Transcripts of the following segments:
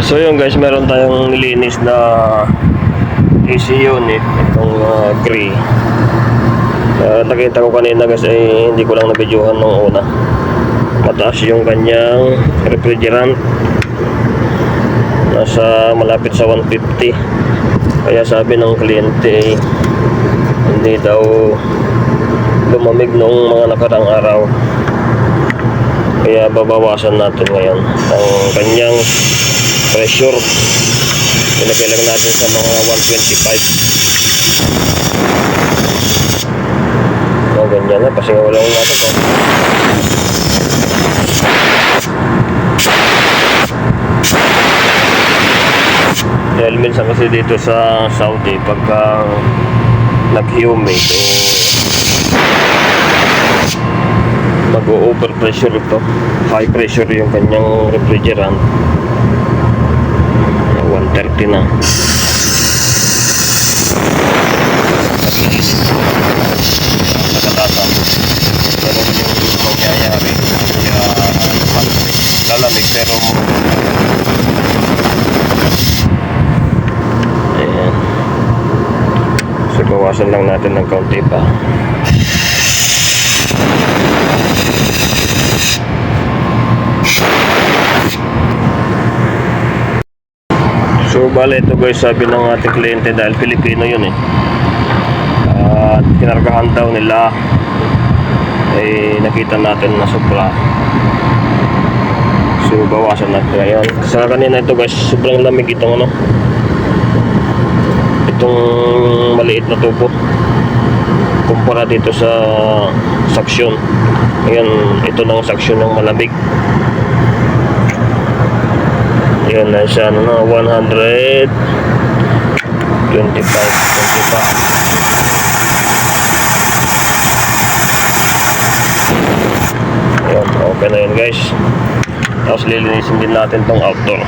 So yun guys, meron tayong nilinis na AC unit, itong uh, gray. Uh, nakita ko kanina guys ay hindi ko lang nabidyohan nung una. Mataas yung kanyang refrigerant. Nasa malapit sa 150. Kaya sabi ng kliyente ay hindi daw lumamig noong mga nakarang araw. Kaya babawasan natin ngayon ang kanyang pressure. Ilagay lang natin sa mga 125. O, ganyan na. Pasingaw lang natin to. Dahil minsan kasi dito sa Saudi, pagka nag-humid o mag-over pressure ito high pressure yung kanyang refrigerant 130 na. Nakalata pero yung mangyayari kaya lalamig pero ayan bawasan lang natin ng kaunti pa So bale ito guys sabi ng ating kliyente dahil Pilipino yun eh. At kinargahan daw nila. Eh nakita natin na sobra. So bawasan natin. Ngayon Sa kanina ito guys sobrang lamig itong ano. Itong maliit na tubo. Kumpara dito sa saksyon. Ngayon ito ng saksyon ng malamig yun na siya ano na 125 25 yun okay na yun guys. Tapos lilinisin din natin tong outdoor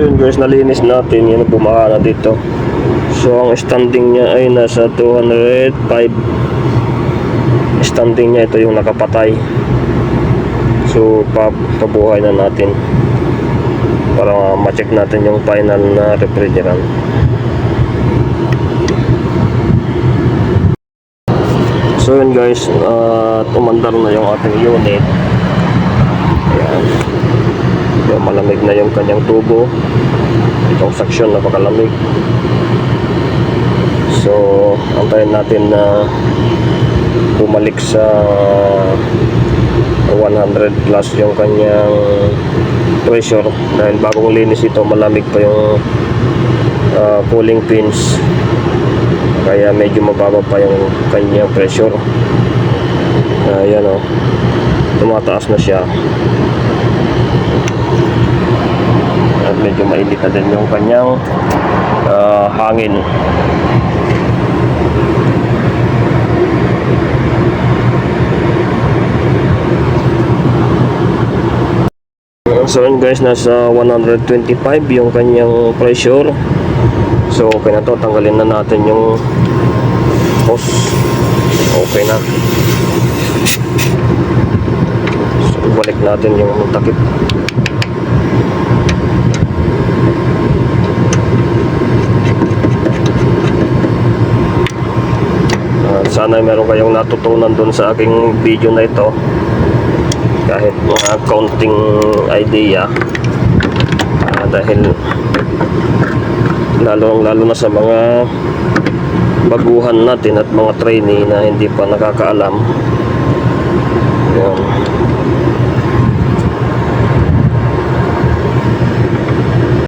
So yun guys, nalinis natin. Yan ang bumaha na dito. So ang standing niya ay nasa 205. Standing niya ito yung nakapatay. So pa pabuhay na natin. Para ma-check natin yung final na refrigerant. So yun guys, uh, umandar na yung ating unit. So, malamig na yung kanyang tubo. Itong section napakalamig. So, antayin natin na bumalik sa 100 plus yung kanyang pressure. Dahil bagong linis ito malamig pa yung ah, cooling pins. Kaya medyo mababa pa yung kanyang pressure. Ayan o tumataas na siya at medyo mainit na din yung kanyang ah, hangin So yun guys, nasa 125 yung kanyang pressure. So okay na to, tanggalin na natin yung hose. Okay na. So balik natin yung takip. At sana meron kayong natutunan dun sa aking video na ito. Kahit mga counting idea. Ah, dahil lalo lalo na sa mga baguhan natin at mga trainee na hindi pa nakakaalam. Yun